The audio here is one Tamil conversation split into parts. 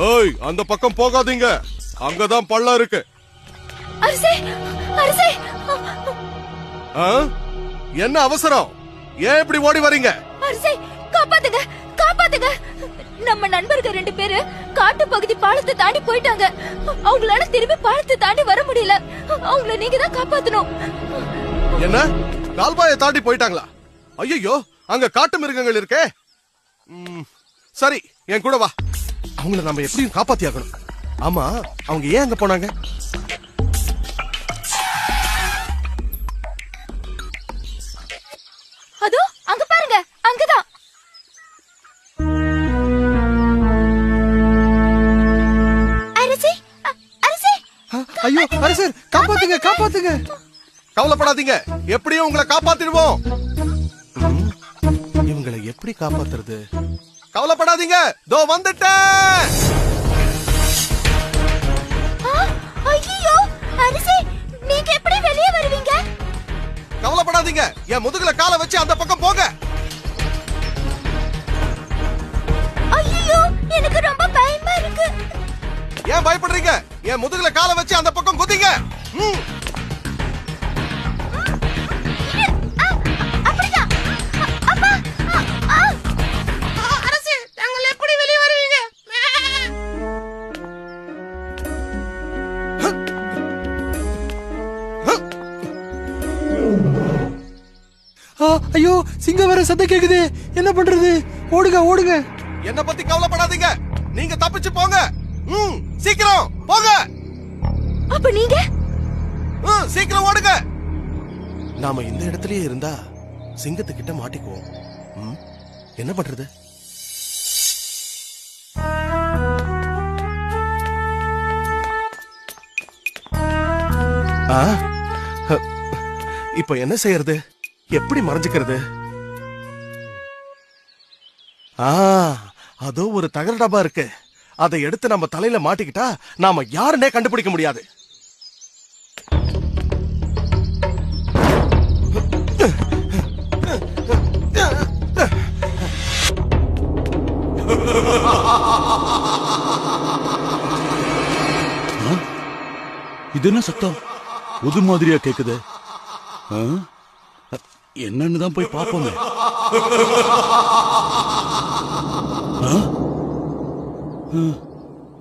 ஏய் அந்த பக்கம் போகாதீங்க. அங்கதான் பள்ளம் இருக்கு. அரசே அரசே? என்ன அவசரம்? ஏன் இப்படி ஓடி வரீங்க? அரசே காப்பாத்துங்க காப்பாத்துங்க. நம்ம நண்பர்கள் ரெண்டு பேரு காட்டு பகுதி பாலத்தை தாண்டி போயிட்டாங்க. அவங்களால திரும்பி பாலத்தை தாண்டி வர முடியல. அவங்கள நீங்க தான் காப்பாத்தணும். என்ன? கால்வாயை தாண்டி போயிட்டாங்களா? ஐயோ அங்க காட்டு மிருகங்கள் இருக்கே. சரி என் கூட வா. அவங்கள நம்ம எப்படியும் காப்பாத்தி ஆகணும் ஆமா அவங்க ஏன் அங்க போனாங்க? அதோ அங்க பாருங்க அங்கதான். அரசே அ- அரசே. ஐயோ அரசர் காப்பாத்துங்க காப்பாத்துங்க. கவலைப்படாதீங்க எப்படியும் உங்களை காப்பாத்திடுவோம். இவங்களை எப்படி காப்பாத்துறது? கவலைப்படாதீங்க. தோ வந்துட்டேன். ஐயோ அரசே நீங்க எப்படி வெளியே வருவீங்க? கவலைப்படாதீங்க. என் முதுகுல காலை வச்சு அந்த பக்கம் போங்க. ஐயோ எனக்கு ரொம்ப பயமா இருக்கு. ஏன் பயப்படுறீங்க? என் முதுகுல காலை வச்சு அந்த பக்கம் குதிங்க. ம், ஐயோ சிங்கம் வர சத்தம் கேக்குது. என்ன பண்றது? ஓடுங்க ஓடுங்க. என்ன பத்தி கவலைப்படாதீங்க. நீங்க தப்பிச்சு போங்க. ம், சீக்கிரம் போங்க. அப்ப நீங்க? ம், சீக்கிரம் ஓடுங்க. நாம இந்த இடத்துலயே இருந்தா சிங்கத்துக்கிட்ட மாட்டிக்குவோம். ம், என்ன பண்றது? ஆ, ஹ, இப்ப என்ன செய்யறது? எப்படி மறைஞ்சுக்கிறது? ஆ அதோ ஒரு தகர டப்பா இருக்கு. அதை எடுத்து நம்ம தலையில மாட்டிக்கிட்டா நாம யாருன்னே கண்டுபிடிக்க முடியாது. இது என்ன சத்தம்? புது மாதிரியா கேக்குது. ஆ? என்னன்னு தான் போய் பாப்போமே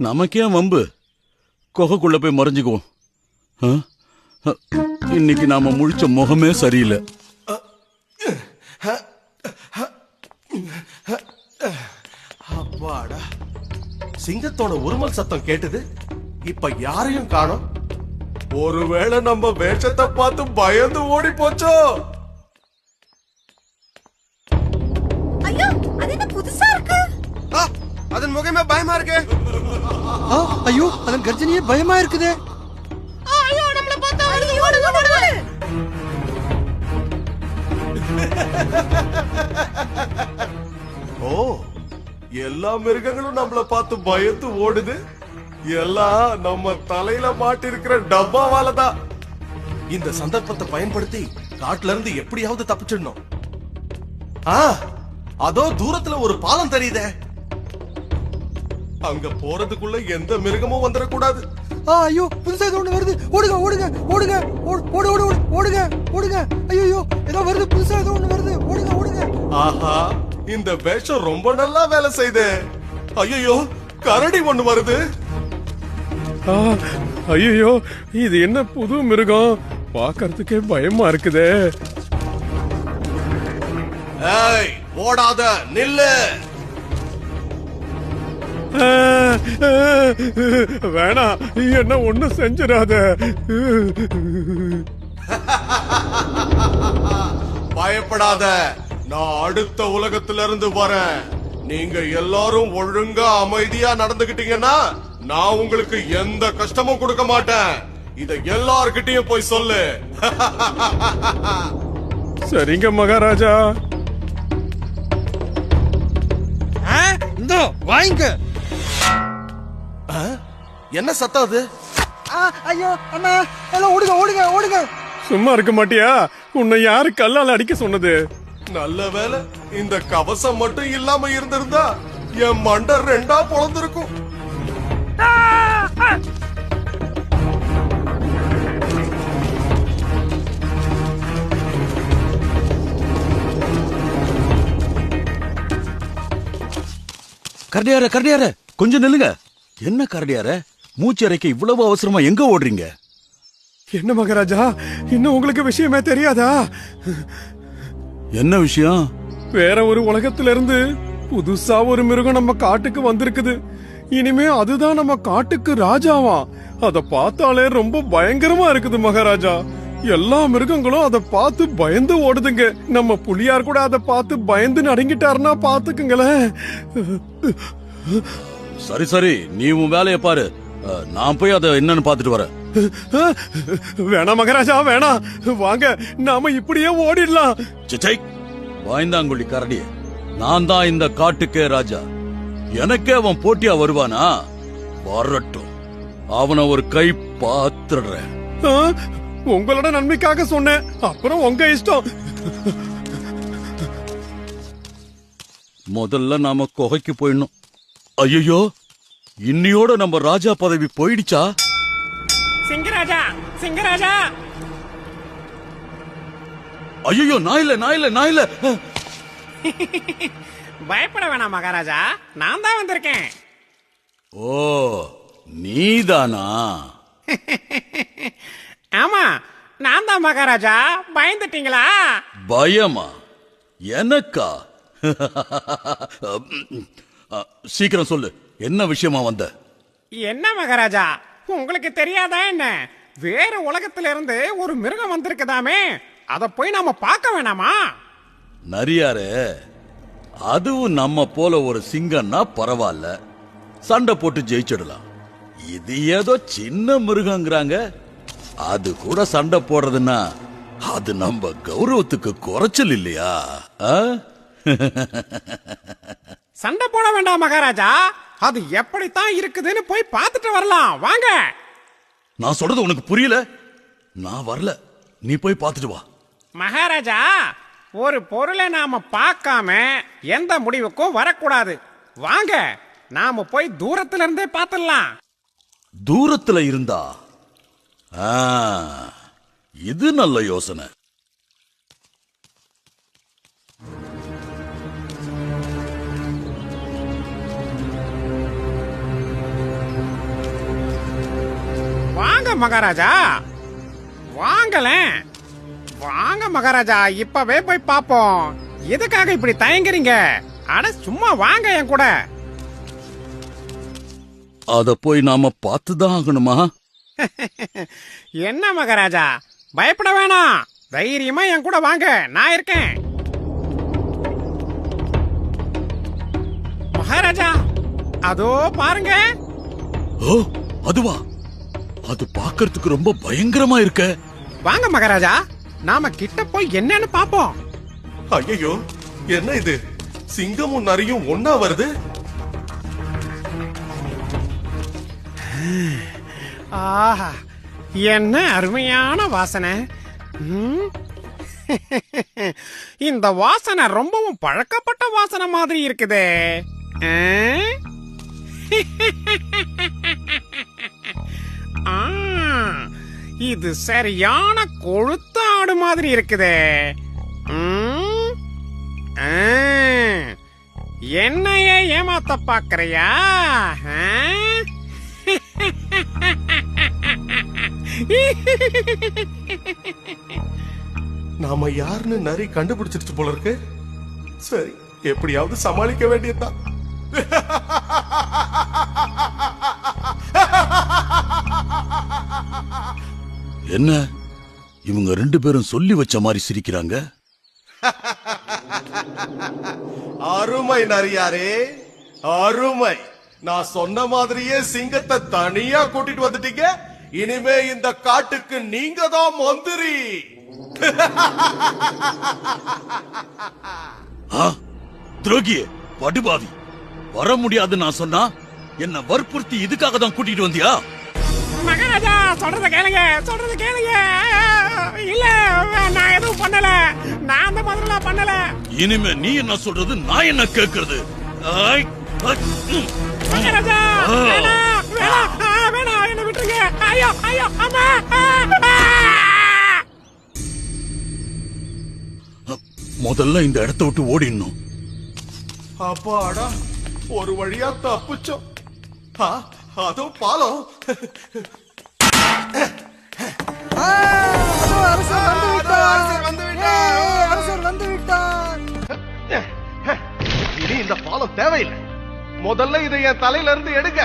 நமக்கே வம்பு? குகைக்குள்ள போய் மறைஞ்சுக்குவோம். இன்னைக்கு நாம முழிச்ச முகமே சரியில்லை. அப்பாடா. சிங்கத்தோட உருமல் சத்தம் கேட்டது. இப்ப யாரையும் காணும்? ஒருவேளை நம்ம வேஷத்தை பார்த்து பயந்து ஓடி போச்சோ? ஐயோ அது என்ன புதுசா இருக்கு? ஆ, அதன் முகமே பயமா இருக்கு. ஆ, ஐயோ அதன் கர்ஜனையே பயமா இருக்குதே. ஐயோ நம்மள பார்த்தா ஓ எல்லா மிருகங்களும் நம்மள பார்த்து பயந்து ஓடுது. எல்லாம் நம்ம தலையில மாட்டி இருக்கிற டப்பாவால தான் இந்த சந்தர்ப்பத்தை பயன்படுத்தி காட்டுல இருந்து எப்படியாவது தப்பிச்சிடணும். ஆ அதோ தூரத்துல ஒரு பாலம் தெரியுதே. அங்க போறதுக்குள்ள எந்த மிருகமும் வந்துடக்கூடாது ஐயோ புதுசா ஏதோ ஒண்ணு வருது. ஓடுங்க ஓடுங்க ஓடுங்க. ஓடு ஓடு ஓடு ஓடு, ஓடுங்க ஓடுங்க. ஐயோ ஏதோ வருது புதுசா ஏதோ ஒண்ணு வருது. ஓடுங்க ஓடுங்க. ஆஹா இந்த வேஷம் ரொம்ப நல்லா வேலை செய்யுது ஐயோ கரடி ஒண்ணு வருது. ஐயோ இது என்ன புது மிருகம்? பார்க்கறதுக்கே பயமா இருக்குதே. ஏய் ஓடாத நில்லு. வேணாம் நீ என்ன ஒண்ணும் செஞ்சிடாத. பயப்படாத நான் அடுத்த உலகத்துல இருந்து வரேன். நீங்க எல்லாரும் ஒழுங்கா அமைதியா நடந்துகிட்டீங்கன்னா நான் உங்களுக்கு எந்த கஷ்டமும் கொடுக்க மாட்டேன். இத எல்லார்கிட்டயும் போய் சொல்லு. சரிங்க மகாராஜா. வாங்கிக்க ஆ? என்ன சத்தம் அது? ஆ, ஐயோ அண்ணா எல்லாம் ஓடுங்க ஓடுங்க ஓடுங்க. சும்மா இருக்க மாட்டியா? உன்னை யாரு கல்லால அடிக்க சொன்னது? நல்ல வேளை இந்த கவசம் மட்டும் இல்லாம இருந்திருந்தா என் மண்டை ரெண்டா பொழந்திருக்கும் கரடியார கரடியார. கொஞ்சம் நில்லுங்க. என்ன கரடியார? மூச்சு அறைக்க இவ்வளவு அவசரமா எங்க ஓடுறீங்க? என்ன மகாராஜா? இன்னும் உங்களுக்கு விஷயமே தெரியாதா? என்ன விஷயம்? வேற ஒரு உலகத்துல இருந்து புதுசா ஒரு மிருகம் நம்ம காட்டுக்கு வந்திருக்குது. இனிமே அதுதான் நம்ம காட்டுக்கு ராஜாவா. அத பார்த்தாலே ரொம்ப பயங்கரமா இருக்குது மகாராஜா. எல்லா மிருகங்களும் அத பார்த்து பயந்து ஓடுதுங்க. நம்ம புலியார் கூட அத பார்த்து பயந்து நடுங்கிட்டாருன்னா பாத்துக்குங்களேன் சரி சரி. நீ உன் வேலையை பாரு. நான் போய் அதை என்னன்னு பார்த்துட்டு வரேன். வேணாம் மகாராஜா வேணாம். வாங்க நாம இப்படியே ஓடிடலாம். சிச்சை வாய்ந்தாங்குழி கரடிய நான் தான் இந்த காட்டுக்கே ராஜா. எனக்கே அவன் போட்டியா வருவானா? வரட்டும். அவனை ஒரு கை பாத்துடுறேன் உங்களோட நன்மைக்காக சொன்னேன். அப்புறம் உங்க இஷ்டம். முதல்ல நாம குகைக்கு போயிடணும். ஐயோ இன்னியோட நம்ம ராஜா பதவி போயிடுச்சா? சிங்கராஜா சிங்கராஜா! ஐயோ நான் இல்ல நான் இல்ல நான் இல்ல. பயப்பட வேணாம் மகாராஜா. நான் தான் வந்திருக்கேன். ஓ நீதானா? ஆமா நான் தான் மகாராஜா. பயந்துட்டீங்களா? பயமா? எனக்கா? சீக்கிரம் சொல்லு. என்ன விஷயமா வந்த? என்ன மகாராஜா? உங்களுக்கு தெரியாதா என்ன? வேற உலகத்துல இருந்து ஒரு மிருகம் வந்திருக்குதாமே. அத போய் நாம பார்க்க வேணாமா? நரியாரே அதுவும் நம்ம போல ஒரு சிங்கம்னா பரவாயில்ல. சண்டை போட்டு ஜெயிச்சிடலாம். இது ஏதோ சின்ன மிருகங்கிறாங்க. அது கூட சண்டை போடுறதுன்னா அது நம்ம கௌரவத்துக்கு குறைச்சல் இல்லையா? ஆ? சண்டை போட வேண்டாம் மகாராஜா. அது எப்படித்தான் இருக்குதுன்னு போய் பார்த்துட்டு வரலாம். வாங்க. நான் சொல்றது உனக்கு புரியல? நான் வரல. நீ போய் பார்த்துட்டு வா. மகாராஜா ஒரு பொருளை நாம பார்க்காம எந்த முடிவுக்கும் வரக்கூடாது. வாங்க. நாம போய் தூரத்துல இருந்தே பார்த்துடலாம். தூரத்துல இருந்தா? ஆ, இது நல்ல யோசனை. வாங்க மகாராஜா. வாங்கலேன் வாங்க மகாராஜா. இப்பவே போய் பாப்போம். எதுக்காக இப்படி தயங்குறீங்க? அட சும்மா வாங்க என் கூட. அத போய் நாம பார்த்துதான் ஆகணுமா? என்ன மகாராஜா? பயப்பட வேணாம். தைரியமா என் கூட வாங்க. நான் இருக்கேன். மகாராஜா அதோ பாருங்க. ஓ அதுவா? அது பார்க்கிறதுக்கு ரொம்ப பயங்கரமா இருக்க. வாங்க மகாராஜா நாம கிட்ட போய் என்னன்னு பாப்போம் ஐயோ என்ன இது? சிங்கமும் நரியும் ஒன்னா வருது? ஆஹா என்ன அருமையான வாசனை? இந்த வாசனை ரொம்பவும் பழக்கப்பட்ட வாசனை மாதிரி இருக்குதே. இது சரியான கொழுத்த ஆடு மாதிரி இருக்குதே. என்னையே ஏமாத்த பாக்குறியா நாம யாருன்னு நரி கண்டுபிடிச்சிருச்சு போல இருக்கு. சரி எப்படியாவது சமாளிக்க வேண்டியதுதான். என்ன? இவங்க ரெண்டு பேரும் சொல்லி வச்ச மாதிரி சிரிக்கிறாங்க. அருமை நரியாரே அருமை. நான் சொன்ன மாதிரியே சிங்கத்தை தனியா கூட்டிட்டு வந்துட்டீங்க. இனிமே இந்த காட்டுக்கு நீங்க தான் மந்திரி? துரோகியே படுபாவி வர முடியாது நான் சொன்னா என்ன வற்புறுத்தி இதுக்காக தான் கூட்டிட்டு வந்தியா? மகாராஜா சொல்றத கேளுங்க சொல்றத கேளுங்க. இல்ல நான் எதுவும் பண்ணல. நான் அந்த மாதிரிலாம் பண்ணல. இனிமே நீ என்ன சொல்றது நான் என்ன கேக்குறது. மகாராஜா. வேணாம் வேணாம் ஆ, வேணாம் என்ன விட்டுருங்க. ஐயோ ஐயோ அம்மா. முதல்ல இந்த இடத்த விட்டு ஓடிடணும். அப்பாடா ஒரு வழியா தப்பிச்சோம். ஆ, அதோ பாலம் இனி இந்த பாலம் தேவையில்லை. முதல்ல இதை என் தலையில இருந்து எடுங்க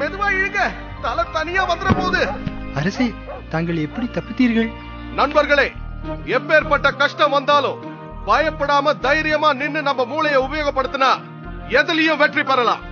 மெதுவா இழுங்க. தலை தனியா வந்துட போகுது அரசே தாங்கள் எப்படி தப்பித்தீர்கள்? நண்பர்களே எப்பேற்பட்ட கஷ்டம் வந்தாலும் பயப்படாம தைரியமா நின்னு நம்ம மூளையை உபயோகப்படுத்தினா எதுலயும் வெற்றி பெறலாம்.